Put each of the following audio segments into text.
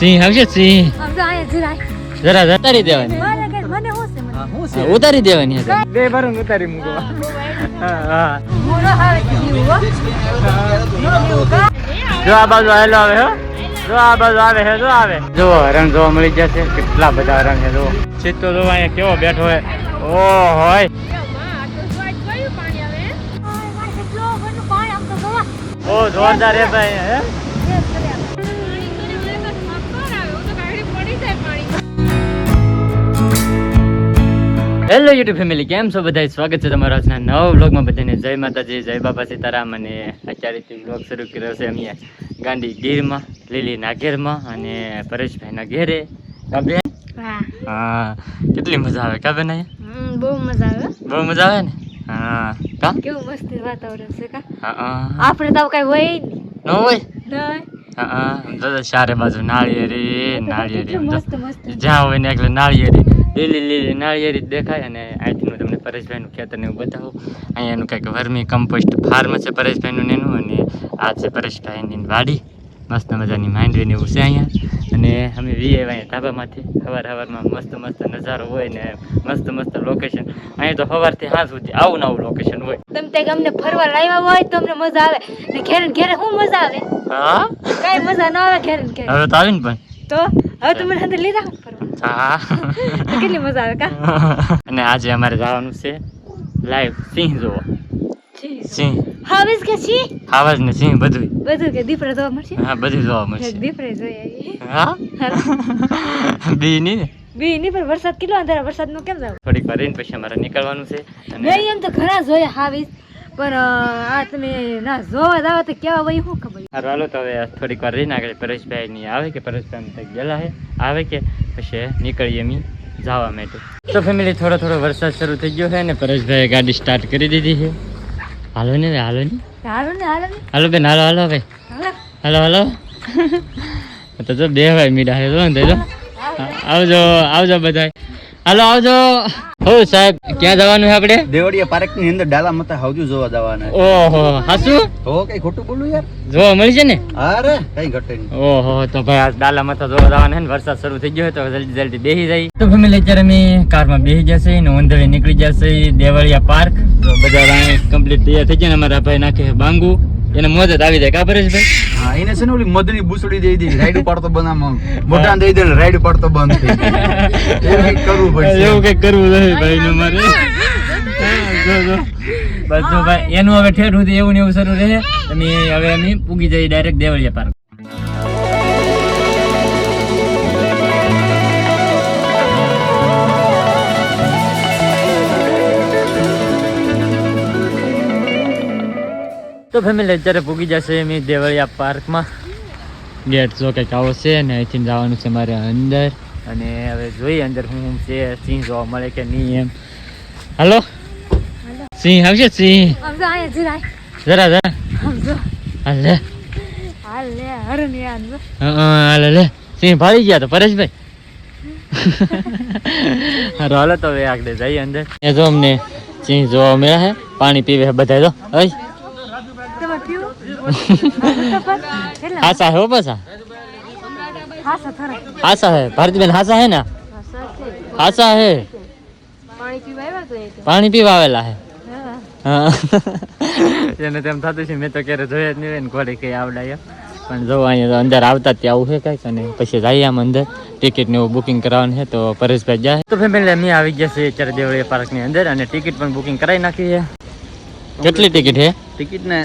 સિંહ આવશે સિંહ. જરા ઉતારી દેવાની? હા હું હા, ઉતારી દેવાની બે ભરું ઉતારી મૂકો. હા હા હું. હો. જો આ બાજુ આવેલો આવે હો. જો આ બાજુ આવે હે જો આવે. જો રંગ જોવા મળી જશે. કેટલા બધા રંગ છે જો. ચિત્તો જો અહીંયા કેવો બેઠો હોય ઓ હોય. ઓ જોરદાર હે ભાઈ હે. હેલો યુટ્યુબ ફેમિલી કેમ છો બધા સ્વાગત છે તમારા આજના નવા વ્લોગમાં બધાને. જય માતાજી જય બાપા સીતારામ અને અત્યારેથી વ્લોગ શરૂ કર્યો છે અમે ગાંધી ગીરમાં લીલી નાગેરમાં અને પરેશભાઈના ઘેરે. કા હા. હા. કેટલી મજા આવે કા બેન અહીંયા? બહુ મજા આવે. બહુ મજા આવે ને? હા. કા? કેવું મસ્ત વાતાવરણ છે કા? હા હા. આપણે તો કઈ હોય. ન હોય? નહીં. હા હા. તો બાજુ નાળિયેરી નાળિયેરી જ્યાં હોય ને એટલે નાળિયેરી. લીલી લીલી નાળિયેરી જ દેખાય અને અહીંથી હું તમને પરેશભાઈનું ખેતરને એવું બતાવું. અહીંયા એનું કંઈક વર્મી કમ્પોસ્ટ ફાર્મ છે પરેશભાઈનું એનું અને આ છે પરેશભાઈની વાડી. મસ્ત મજાની માંડવીને એવું છે અહીંયા. અને અમે વી આવ્યા ધાબામાંથી. સવાર સવારમાં મસ્ત મસ્ત નજારો હોય ને મસ્ત મસ્ત લોકેશન અહીંયા તો સવારથી સાંજ સુધી આવું નવું લોકેશન હોય. તમે ત્યાં અમને ફરવા લાવ્યા હોય તો અમને મજા આવે. ને ઘેર ઘેર શું મજા આવે? હા? કઈ મજા ન આવે ઘેર ઘેર. હવે તો આવીને પણ. તો હવે તમે લીધા હા. કેટલી મજા આવે કા? અને આજે અમારે જવાનું છે લાઈવ સિંહ જોવા. સિંહ. હાવીસ કે સિંહ? આવાજ ને સિંહ બધું બધું કે દીપડા જોવા મળશે? હા બધું જોવા મળશે. દીપડે જોઈએ હા? બી ની ને? બી નહીં પણ વરસાદ કેટલો અંધારા? વરસાદનું કેમ જાવ? થોડીક વાર રહીને પછી અમારે નીકળવાનું છે. મેં એમ તો ઘણા જોયા હાવીસ પણ આ તમે ના જોવા જાવ તો કેવા ભાઈ શું ખબર સારું હાલો તો હવે થોડીક વાર રહીને આગળ પરેશભાઈ ની આવે કે પરેશભાઈ તક ગયેલા છે આવે કે પછી નીકળીએ મી જવા માટે તો ફેમિલી થોડો થોડો વરસાદ શરૂ થઈ ગયો છે ને પરેશભાઈએ ગાડી સ્ટાર્ટ કરી દીધી છે હાલો ને હવે, હાલો ને હાલો ને હાલો ને હાલો બેન હાલો હાલો ભાઈ હાલો હાલો તો જો બે ભાઈ મીડા છે જો ને આવજો આવજો બધાય હાલો આવજો. હો સાહેબ ક્યાં જવાનું છે આપણે? દેવડિયા પાર્કની અંદર ડાલા મતા હાવજુ જોવા જવાના ઓહો હાસુ? હો કઈ ખોટું બોલું યાર? જોવા મળી છે ને? અરે કઈ ઘટે નહીં. ઓહો તો ભાઈ આ ડાલા મતા જોવા જવાના છે ને? વરસાદ શરૂ થઈ ગયો છે તો જલ્દી જલ્દી બેસી જાય તો ફેમિલી અત્યારે અમે કારમાં બેસી જશે ને ઓંધળે નીકળી જશે દેવળિયા પાર્ક. તો બધા કમ્પ્લીટ તૈયાર થઈ જાય અમારા ભાઈ નાખે છે બાંગુ. એને મદદ આવી જાય. કાપરે છે ભાઈ હા એને છે ને ઓલી મદની બુસડી દઈ દે રાઈડ પાડતો બંધ આમ મોટા દઈ દે રાઈડ પાડતો બંધ થઈ એવું કંઈક કરવું પડશે. એવું કંઈક કરવું નહીં ભાઈ નું મારે. જો જો. બસ જો ભાઈ એનું હવે ઠેઠ સુધી એવું ને એવું શરૂ રહે. અને હવે અમે પૂગી જઈએ ડાયરેક્ટ દેવળિયા પાર્ક તો ફેમિલી અત્યારે પૂગી જશે અમે દેવળિયા પાર્કમાં. ગેટ જો કંઈક આવો છે ને અહીંથી જવાનું છે મારે અંદર. અને હવે જોઈએ અંદર શું શું છે સિંહ જોવા મળે કે નહીં એમ. હાલો સિંહ આવશે સિંહ. જરા જરા. હાલે. હાલ લે. સિંહ ભાળી ગયા તો પરેશભાઈ. હાલો તો હવે આગળ જઈએ અંદર. એ જો અમને સિંહ જોવા મળ્યા છે પાણી પીવે બધા જો. ઓય તમે પીવું? હા, તો પણ કેટલા? હાસા હે હો પાછા. હાસા હે ભારતીબેન હાસા હે ને? હાસા હે પાણી પીવા આવ્યા તો એ પાણી પીવા આવેલા હે. હા. હા. એને તેમ થતું છે મેં તો ક્યારે જોયા જ નહીં હોય ને ઘોડે કઈ આવડાય પણ જો અહીંયા તો અંદર આવતા જ ત્યાં આવું છે કાંઈક અને પછી જઈએ આમ અંદર. ટિકિટ ને એવું બુકિંગ કરાવવાનું છે તો પરેશભાઈ જાય. તો ફેમિલી અમે આવી ગયા છે અત્યારે દેવળીયા પાર્કની અંદર અને ટિકિટ પણ બુકિંગ કરાવી નાખી છે. કેટલી ટિકિટ છે? ટિકિટ ને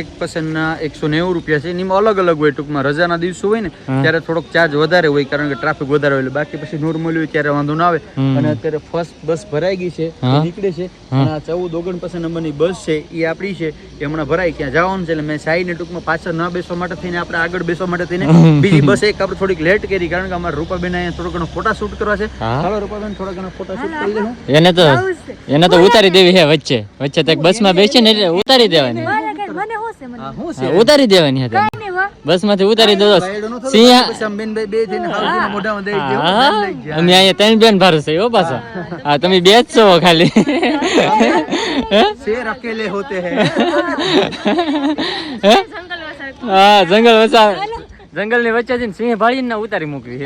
એક પર્સન એકસો નેવું રૂપિયા છે. એમાં અલગ અલગ હોય ટૂંકમાં. રજાના દિવસો હોય ને ત્યારે થોડોક ચાર્જ વધારે હોય કારણ કે ટ્રાફિક વધારે હોય બાકી પછી નોર્મલ હોય ત્યારે વાંધો ના આવે. અને અત્યારે ફર્સ્ટ બસ ભરાઈ ગઈ છે નીકળે છે. અને આ ચૌદ ઓગણપચાસ નંબરની બસ છે એ આપણી છે. એ હમણાં ભરાઈ ક્યાં જવાનું છે એટલે મેં સાઈને ટૂંકમાં પાછળ ન બેસવા માટે થઈને આપણે આગળ બેસવા માટે થઈને બીજી બસ એક આપણે થોડીક લેટ કરી કારણ કે અમારા રૂપાબેન અહીંયા થોડો ઘણો ફોટા શૂટ કરવા છે. હાલો રૂપાબેન થોડા ઘણા ફોટા શૂટ કરી લે એને તો. એને તો ઉતારી દેવી છે વચ્ચે. વચ્ચે તો બસમાં બેસી ને એટલે ઉતારી દેવાની. હું ઉતારી દેવાની હતી. બસમાંથી ઉતારી દો. સિંહ સંબીનભાઈ બે થઈને અહીંયા ત્રણ બેન ભારું છે ઓ પાછો. હા. તમે બે જ છો ખાલી. હા? જંગલ વસા જંગલની વચ્ચે સિંહ ભાળી ને ઉતારી મૂકવી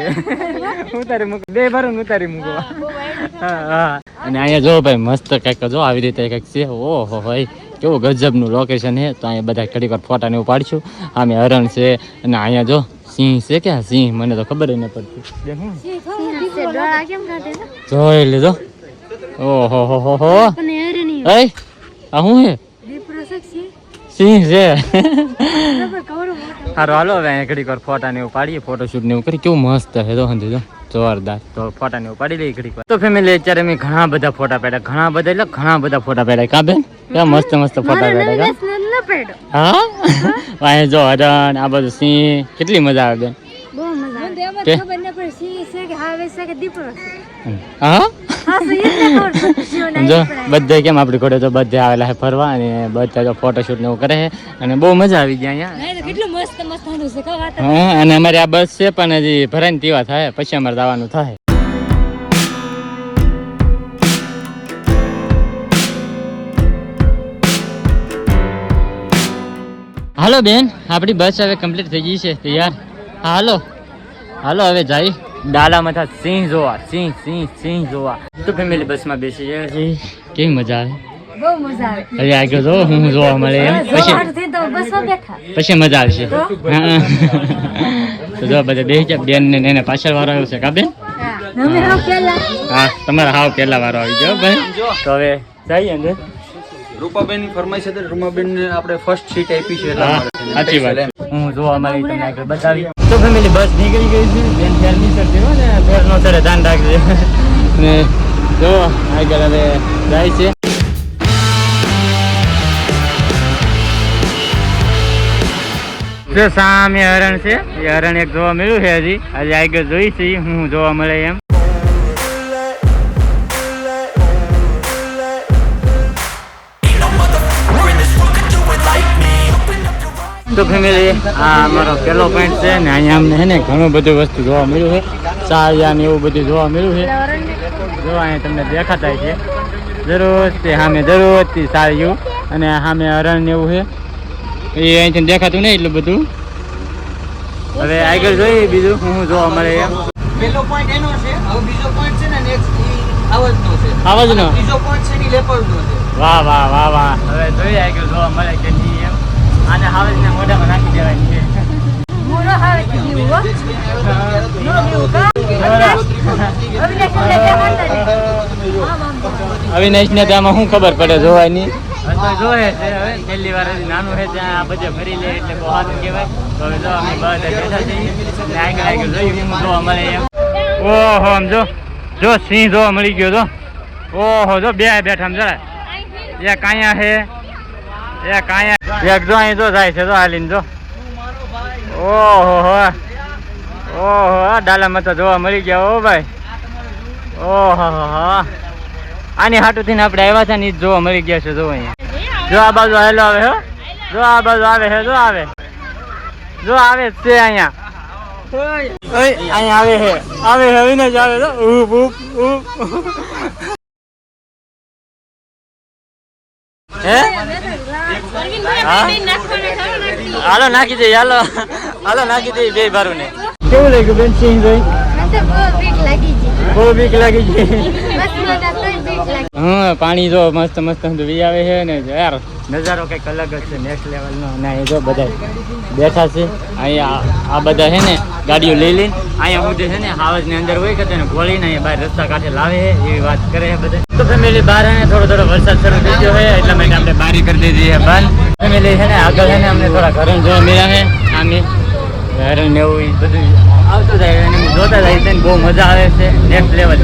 ઉતારી મૂક બે ભરું ઉતારી મૂકવા. અને અહીંયા જો ભાઈ મસ્ત કંઈક જો આવી રીતે કંઈક છે. ઓહો ભાઈ. કેવું ગજબનું લોકેશન છે? તો અહીંયા બધા ઘડીક વાર ફોટા ને એવું પાડશું. આમે હરણ છે અને અહીંયા જો સિંહ છે કે સિંહ? મને તો ખબર જ ન પડતી? જોઈ લીધો. ઓહો હો હો હો. આ શું છે? સિંહ? છે. સારું હારો હાલો હવે અહીંયા ઘડીક વાર ફોટા ને એવું પાડીએ. ફોટોશૂટ ને એવું કરી કેવું મસ્ત છે તો હંધી જો જોરદાર. તો ફોટા ને ઉપાડી લઈ લઈએ ઘડીક તો ફેમિલી અત્યારે મેં ઘણા બધા ફોટા પાડ્યા. ઘણા બધા એટલે ઘણા બધા ફોટા પાડ્યા. કાં બેન? કેવા મસ્ત મસ્ત ફોટા પાડ્યા કા? ન પેડો. હા? અહીંયા જો હરણ આ બધું સિંહ કેટલી મજા આવે બેન. બધે કેમ આપણી ઘોડે તો બધે આવેલા છે ફરવા અને બધા જો ફોટોશૂટ ને એવું કરે છે અને બહુ મજા આવી ગયા અહીંયા. અને અમારી આ બસ છે પણ હજી ભરાઈને તીવા થાય પછી અમારે જવાનું થાય. હાલો બેન આપણી બસ હવે કમ્પ્લીટ થઈ ગઈ છે તૈયાર. હા હાલો. હાલો હવે જાય. ડાલા મથા સિંહ જોવા સિંહ સિંહ સિંહ જોવા. તો ફેમિલી બસમાં બેસી ગયા છે. કેવી મજા આવે? બહુ મજા આવે હવે આગળ જો હું જોવા મળે એમ. પછી હાટુ થઈને તો બસમાં બેઠા. પછી મજા આવશે. હા. તો જો બધા બેસી જાય બેન ને એને પાછળ વાળો આવ્યો છે કા બેન? હા. તમારા હાવ પહેલા વાળો આવી ગયો ભાઈ. તો હવે જઈએ અંદર. રૂપાબેનની ફરમાઈશ હતી રૂપાબેન ને આપણે ફર્સ્ટ સીટ આપી છે. સાચી વાત. હું જોવા મારી તમને આગળ બતાવી. તો ફેમિલી બસ નીકળી ગઈ છે. બેન ફેર નહીં ચડતી હો ને. ઘર નો ચડે ધ્યાન રાખજે. ને જો આગળ હવે જાય છે. જો સામે હરણ છે. એ હરણ એક જોવા મળ્યું છે હજી. આજે આગળ જોઈ છે. હું જોવા મળે એમ. તો ફેમિલી આ અમારો પહેલો પોઈન્ટ છે ને અહીંયા અમને છે ને ઘણું બધું વસ્તુ જોવા મળ્યું છે. સાયા ને એવું બધું જોવા મળ્યું છે. જો અહીંયા તમને દેખાતા છે. જરૂર તે સામે જરૂર હતી સારું અને સામે હરણ એવું છે. એ અહીંથી દેખાતું નહીં એટલું બધું. હવે આગળ જોઈએ બીજું હું જોવા મળે એમ પહેલો પોઈન્ટ એનો છે હવે બીજો પોઈન્ટ છે ને નેક્સ્ટ આવજનો છે. આવજનો? બીજો પોઈન્ટ છે ને લેપર્ડનો છે. વાહ વાહ વાહ વાહ. હવે જોઈએ આગળ જોવા મળે કે આને હાવજ ને મોઢામાં નાખી દેવાની છે. મોરો હાવે કે હો. નો જીવું કા અવિનાશ. ને આમાં શું ખબર પડે જોવાની તો જોયે છે હવે. પહેલી વાર નાનું છે ત્યાં આ બધે ફરી લે એટલે બહુ હાથ કહેવાય. તો હવે જો અમે બધા બેઠા છીએ અને આગળ આગળ જોયું. જો જોવા એમ. ઓહો આમ જો. જો સિંહ જોવા મળી ગયો તો ઓહો જો બે બેઠા આમ જરા એક કાંયા છે. જો અહીં જો જાય છે, જો હાલીને જો. ઓહો હો. ઓહો ડાલામાં તો જોવા મળી ગયા ઓ ભાઈ. ઓહો આની હાટુથી આપણે આવ્યા છે ને ઈ જોવા મળી ગયા છે, જો અહીંયા. જો આ બાજુ હેલો આવે હો. જો આ બાજુ આવે હે, જો આવે. જો આવે છે અહીંયા. અહીંયા આવે હે. આવે હે જ આવે તો ઉપ ઉપ ઉપ હે? હા? હાલો નાખી દે હાલો. હાલો નાખી દે બે ભારું ને કેવું લાગ્યું બેન સિંહ ભાઈ બહુ બીક લાગી ગઈ. હા, પાણી જો મસ્ત મસ્ત વી આવે છે ને યાર, નજારો કંઈક અલગ જ છે નેક્સ્ટ લેવલનો અને અહીં જો બધા બેઠા છે. અહીંયા આ બધા છે ને, ગાડીઓ લઈ લઈને, અહીંયા સુધી છે ને, હાવજની અંદર હોય કે તેને ગોળીને બહાર રસ્તા કાંઠે લાવે છે, એવી વાત કરે છે બધા. તો ફેમિલી બહાર ને થોડો થોડો વરસાદ શરૂ થઈ ગયો છે, એટલા માટે આપણે બારી કરી દીધી છે બંધ. ફેમિલી છે ને, આગળ છે ને, અમને થોડા ઘરે જોવા મળ્યા છે આમે હરણ ને એવું બધું આવતું જાય જોતા જાય છે બહુ મજા આવે છે નેક્સ્ટ લેવલ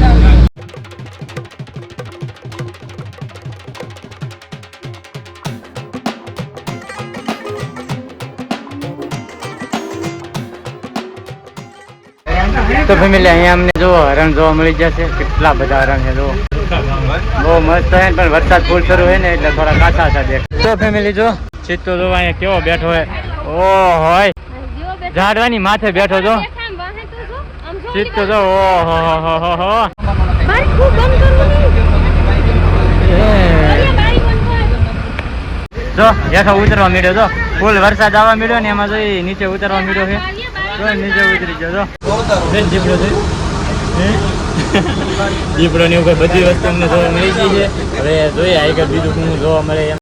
તો ફેમિલી અહીંયા અમને જો હરણ જોવા મળી જશે. કેટલા બધા હરણ છે જો બહુ મસ્ત છે, પણ વરસાદ ફૂલ શરૂ હોય ને એટલે થોડા કાચા છે દેખ તો ફેમિલી જો ચિત્તો જો અહીંયા કેવો બેઠો હોય ઓ, હોય. ઝાડવાની માથે બેઠો જો ચિત્તો જો ઓ, હો હો હો હો. જો હેઠો ઉતરવા મળ્યો જો ફૂલ વરસાદ આવવા મળ્યો ને એમાં જો નીચે ઉતરવા મળ્યો છે. તો નીચે ઉતરી ગયો બેન જીપડો છે. જીપડો ને એવું બધી વસ્તુ અમને જોવા મળી ગઈ છે. હવે જોઈએ આગળ બીજું શું જોવા મળે એમ.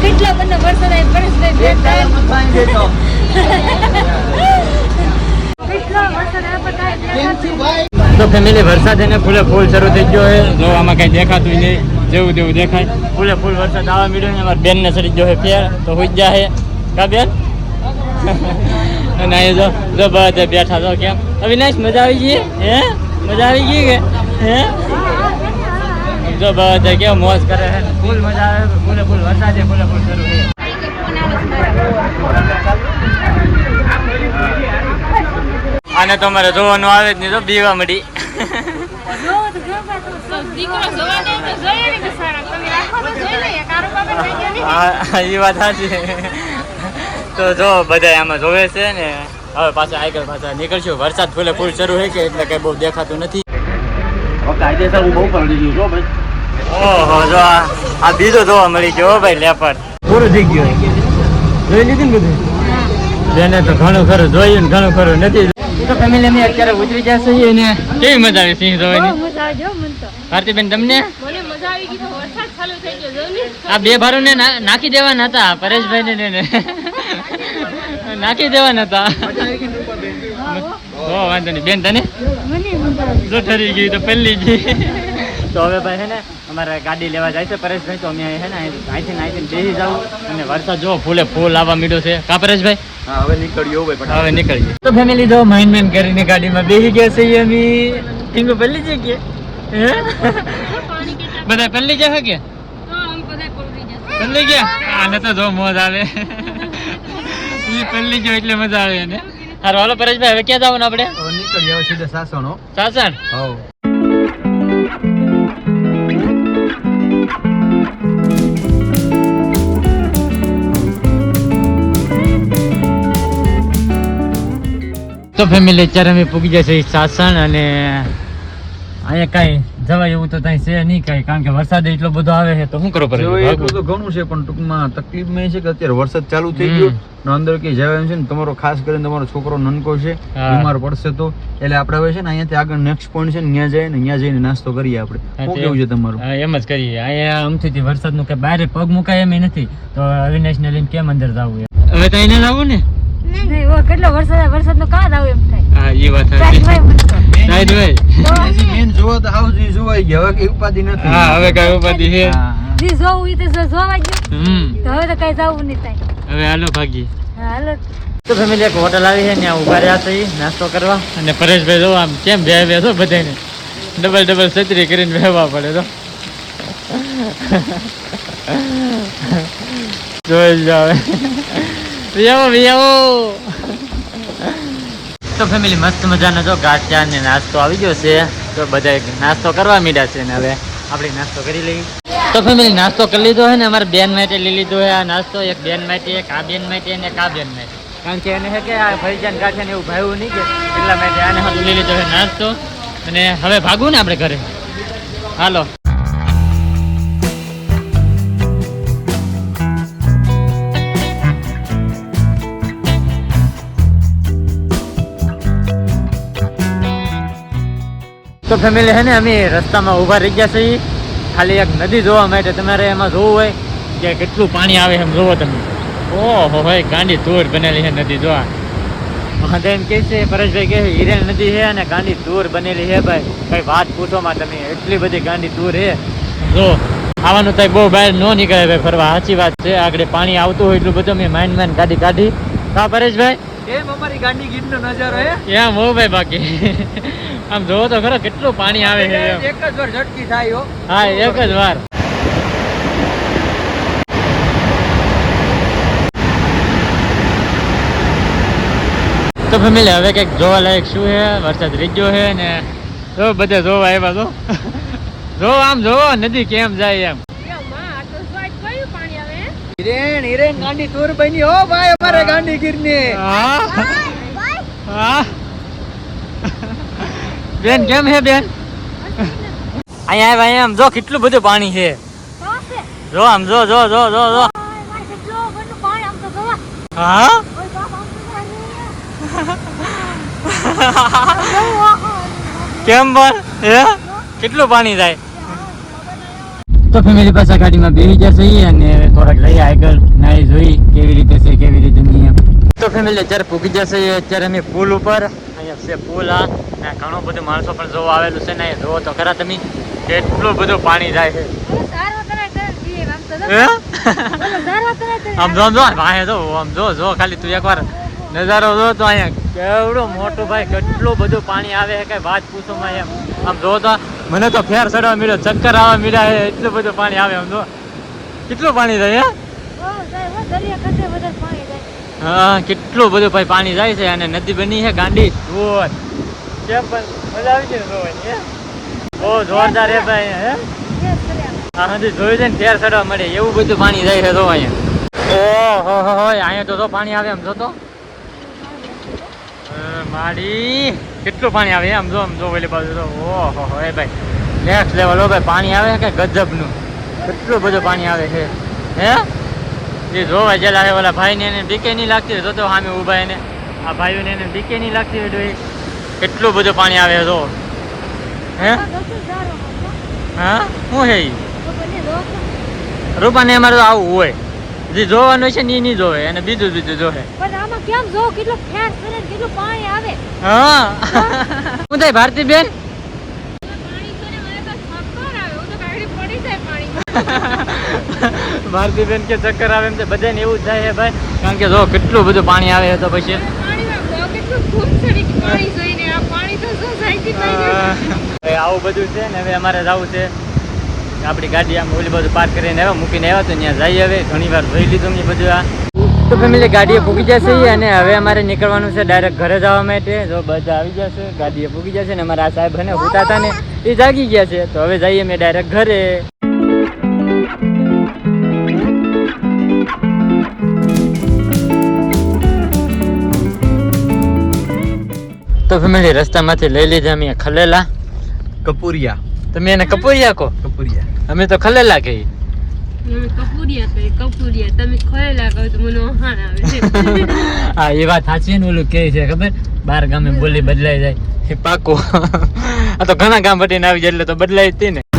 કેટલી જો વરસાદ આવે પરેશભાઈ બેન કેટલો વરસાદ આવે તો ફેમિલી વરસાદ એને ફૂલે ફૂલ શરૂ થઈ ગયો છે. જો આમાં કઈ દેખાતું નહીં. જેવું તેવું દેખાય. ફૂલે ફૂલ વરસાદ આવા મળ્યો ને અમારા બેનને ચડી ગયો ફેર, તો હોઈ જાય કા બેન? અને અહીં જો જો બધા બેઠા છો કેમ? અવિનાશ, મજા આવી ગઈ? હે? મજા આવી ગઈ કે? હે? જો બધા કેમ મોજ કરે છે ફૂલ મજા આવે, ફૂલે ફૂલ વરસાદ છે ફૂલે ફૂલ શરૂ છે આને તો અમારે જોવાનું આવે જ નહીં તો બીવા મળી દીકરો જોવા દે તો જોઈએ ને બિચારા તમે રાખો તો જોઈ લઈએ કારો બાબા થઈ ગયા નહીં હા એ વાત સાચી તો જો બધા આમાં જોવે છે ને હવે પાછા આગળ પાછા નીકળશું. વરસાદ ફૂલે ફૂલ શરૂ હોય કે એટલે કઈ બહુ દેખાતું નથી. કાયદેસર હું બહુ કરી ગયું છો ભાઈ. ઓહો જો આ આ બીજો જોવા મળી ગયો હો ભાઈ લેપર. પૂરું થઈ ગયું. જોઈ લીધું ને બધું? જેને તો ઘણું ખરું જોયું ને ઘણું ખરું નથી તો ફેમિલી અમે અત્યારે ઉતરી જશે ને કેવી મજા આવી સિંહ જોવાની? ભારતીબેન તમને? મને મજા આવી ગઈ તો વરસાદ ચાલુ થઈ ગયો જો ને? આ બે ભારો ને નાખી દેવાના હતા પરેશભાઈ ને ને નાખી દેવાના હતા. હો વાંધો નહીં. બેન તને? મને મજા આવી. જો ઠરી ગઈ તો પહેલી ગઈ. તો હવે ભાઈ હે ને અમારે ગાડી લેવા જાય છે પરેશભાઈ તો અમે હે ને અહીંથી અહીંથી બેસી જાવ અને વરસાદ જો ફૂલે ફૂલ આવવા મીડ્યો છે. કા પરેશભાઈ? હા હવે નીકળ્યો ભાઈ પણ હવે નીકળીએ. તો ફેમિલી જો માઇન મેન કરીને ગાડીમાં બેસી ગયા છે અમે. ટીંગો પહેલી જગ્યાએ. બધા પહેલી જશે કે? પલ્લી પહેલી ગયા. આને તો જો મોજ આવે. એ પહેલી ગયો એટલે મજા આવે ને હારો હાલો પરેશભાઈ હવે ક્યાં જવાનું આપણે? હવે નીકળ્યો હવે સીધા સાસણો. સાસણ? હવ. તો ફેમિલી અત્યારે અમે પૂગી જશે સાસણ અને અહીંયા કાંઈ જવાય એવું તો ત્યાં છે નહીં કાંઈ કારણ કે વરસાદ એટલો બધો આવે છે તો શું કરો પડે? એટલું તો ઘણું છે પણ ટૂંકમાં તકલીફમાં એ છે કે અત્યારે વરસાદ ચાલુ થઈ ગયો ને અંદર કે જવાય એમ છે ને તમારો ખાસ કરીને તમારો છોકરો નનકો છે. બીમાર પડશે તો એટલે આપણે હવે છે ને અહીંયાથી આગળ નેક્સ્ટ પોઈન્ટ છે ને ત્યાં જઈએ ને ત્યાં જઈને નાસ્તો કરીએ આપણે. શું કેવું છે તમારું? એમ જ કરીએ. અહીંયા અમથી વરસાદનું કે બહાર પગ મુકાય એમ નથી તો અવિનાશને લઈને કેમ અંદર જવું હવે તો અહીંયા લાવવું ને? નહીં કેટલો વરસાદ વરસાદ નો કાદ આવે એમ થાય? હા એ વાત સાહેબ ભાઈ મને તો. સાહેબ ભાઈ મેન જોવો તો આવું જોઈએ જોવાઈ ગયા હવે કઈ ઉપાધિ નથી. હા હવે કઈ ઉપાધિ છે. જે જોવું ઈ તો જોવા ગયું હમ. તો હવે તો કઈ જાવું નહીં થાય. હવે હાલો ભાગી હાલો. તો ફેમિલી એક હોટલ આવી છે ત્યાં ઊભા રહ્યા છે નાસ્તો કરવા. અને પરેશભાઈ જો આમ કેમ બે બે છો બધાને ડબલ ડબલ છત્રી કરીને બેહવા પડે તો. જોઈ જાવે વિયાવો વિયાવો. તો ફેમિલી મસ્ત મજાનો જો ગાંઠિયા ને નાસ્તો આવી ગયો છે. તો બધા નાસ્તો કરવા મીડ્યા છે ને હવે આપણે નાસ્તો કરી લઈએ. તો ફેમિલી નાસ્તો કરી લીધો છે ને? અમારે બેન માટે લઈ લીધો હોય આ નાસ્તો. એક બેન માટે એક આ બેન માટે અને એક આ બેન માટે. કારણ કે એને છે કે આ ફરીજાન ગાંઠિયા ને એવું ભાવ્યું નહીં કે એટલા માટે આને લઈ લીધો હોય નાસ્તો. અને હવે ભાગવું ને આપણે ઘરે? હાલો. તો ફેમિલી હે ને અમે રસ્તામાં ઊભા રહી ગયા છીએ. ખાલી એક નદી જોવા માટે તમારે એમાં જોવું હોય. કે કેટલું પાણી આવે એમ જોવો તમે. ઓહો હોય ગાંડી તૂર બનેલી છે નદી જોવા. મહાદેવ કે છે પરેશભાઈ કહે છે હિરેન નદી છે અને ગાંડી તૂર બનેલી છે ભાઈ. કઈ વાત પૂછોમાં તમે એટલી બધી ગાંડી તૂર છે જો આવવાનું તો બહુ બહાર ન નીકળે ભાઈ ફરવા. સાચી વાત છે આગળ પાણી આવતું હોય એટલું બધું મેં માઇન્ડ માઇન્ડ કાઢી કાઢી. હા પરેશભાઈ? કેમ અમારી ગાંડી ગીરનો નજારો હે. એમ હો ભાઈ બાકી. આમ જોવો તો ખરો કેટલું પાણી આવે છે એક જ વાર ઝટકી થાય હો. એક જ વાર. તો ફેમિલી હવે કંઈક જોવા લાયક શું છે? વરસાદ રીજ્યો છે ને જો બધે જોવા આવ્યા તો. જો આમ જોવો નદી કેમ જાય એમ. હિરેન હિરેન ગાંડી તૂર બની હો ભાઈ અમારે ગાંડી ગીરની હા. હા. બેન કેમ હે બેન? અહીંયા આવ્યા અહીંયા આમ જો કેટલું બધું પાણી છે. જો આમ જો જો જો જો જો. મારે કેટલો બધું પાણી આમ તો જોવા. હા? ઓય બાપ આમ તો જાય કેમ પણ હે? કેટલું પાણી થાય તો ફેમિલી પાછા ગાડીમાં બેસી જશે અને થોડાક લઈ આગળ નાઈ જોઈ કેવી રીતે છે કેવી રીતે નહીં તો ફેમિલી અત્યારે પૂગી જશે અત્યારે અમે પુલ ઉપર. અહીંયા છે પુલ આ. ને ઘણું બધું માણસો પણ જોવા આવેલું છે ને જોવો તો ખરા તમે કેટલું બધું પાણી જાય છે. સારો કરે કરે જીએ આમ તો હે? બોલો સારો કરે કરે. આમ જો જો વાહે જો આમ જો જો ખાલી તું એકવાર નજારો જો તો અહીંયા કેવડું મોટું ભાઈ કેટલું બધું પાણી આવે છે કઈ વાત પૂછો માં એમ. આમ જો તો મને તો ફેર ચડવા મળ્યો ચક્કર આવવા મળ્યા છે એટલું બધું પાણી આવે આમ જો. કેટલું પાણી જાય હા? કેટલું બધું ભાઈ પાણી જાય છે અને નદી બની છે ગાંડી. જોર પણ આવી જોયું છે ને પાણી આવે એમ જો તો. માડી, કેટલું પાણી આવે એમ જો, આમ, જો પેલી બાજુ તો ઓહો, હો, એ ભાઈ નેક્સ્ટ લેવલ ભાઈ, પાણી આવે કે ગજબનું? કેટલું બધું પાણી આવે છે, હે? એ જોવા જેલા હે, ઓલા ભાઈને એને બીકે નહીં લાગતી તો તો સામે ઊભા એને. આ ભાઈઓને એને બીકે નહીં લાગતી હોય કેટલું બધું પાણી આવે તો. હે? હા? શું છે રોક રૂપાને અમારે તો આવું હોય. જે જોવાનું છે ને એ નહીં જોવે અને બીજું બીજું જોવે. પણ આમાં કેમ જો કેટલો ફેર કરે ને પાણી આવે? હા. શું થાય ભારતી બેન? હું ભારતી બેન કે ચક્કર આવે એમ તો બધાને એવું જ થાય છે ભાઈ. કારણ કે જો કેટલું બધું પાણી આવે છે તો પછી. કેટલું પાણી આ પાણી તો શું સાઈથી હવે આવું બધું છે ને, હવે અમારે જવું છે. આપણી ગાડી આમ ઓલી બધું પાર્ક કરીને આવ્યા, મૂકીને આવ્યા તો ત્યાં જઈએ હવે. ઘણી વાર જોઈ લીધું મેં બધું આ. તો ફેમિલી ગાડીએ પૂગી જશે અને હવે અમારે નીકળવાનું છે ડાયરેક્ટ ઘરે જવા માટે. જો બધા આવી જશે, ગાડીએ પૂગી જશે ને અમારા આ સાહેબ ને હોતા હતા ને, એ જાગી ગયા છે. તો હવે જઈએ મેં ડાયરેક્ટ ઘરે. તો ફેમિલી રસ્તામાંથી લઈ લીધા અમે ખલેલા. કપૂરિયા. તમે એને કપૂરિયા કહો? કપૂરિયા. અમે તો ખલેલા કહીએ. હા એ વાત સાચી ને ઓલું કે છે ખબર? બાર ગામે બોલી બદલાઈ જાય. એ પાકું. આ તો ઘણા ગામ વટીને આવી જાય એટલે તો બદલાય જ ને.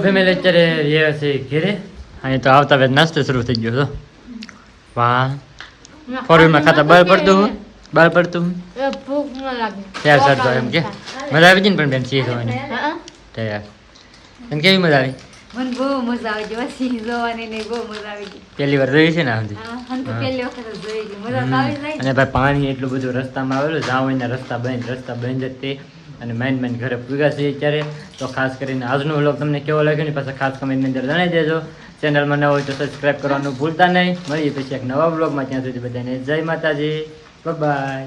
તો ફેમિલી અત્યારે રહ્યા છે ઘેરે. અહીં તો આવતા વેત નાસ્તો શરૂ થઈ ગયો તો વાહ. ફોર વ્હીલમાં ખાતા બહાર પડતું હું? બહાર પડતું ભૂખ ન લાગે. ત્યાર ચડતો એમ કે. મજા આવી ગઈ ને પણ બેન સી થવાની હા તૈયાર. એમ કેવી મજા આવી? મને બહુ મજા આવી ગઈ. વસી જોવાની ને બહુ મજા આવી ગઈ. પહેલી વાર જોઈ છે ને આ સુધી હા હું તો હા. પહેલી વખત જોઈ ગઈ. મજા આવી અને ભાઈ પાણી એટલું બધું રસ્તામાં આવેલું જાવ એના રસ્તા બંધ રસ્તા બંધ જ તે. અને મેન મેન ઘરે પૂગા છે અત્યારે તો ખાસ કરીને આજનો વ્લોગ તમને કેવો લાગ્યો ને પાછા ખાસ કમેન્ટની અંદર જણાવી દેજો. ચેનલમાં ન હોય તો સબસ્ક્રાઈબ કરવાનું ભૂલતા નહીં. મળીએ પછી એક નવા વ્લોગમાં ત્યાં સુધી બધાને જય માતાજી. બાય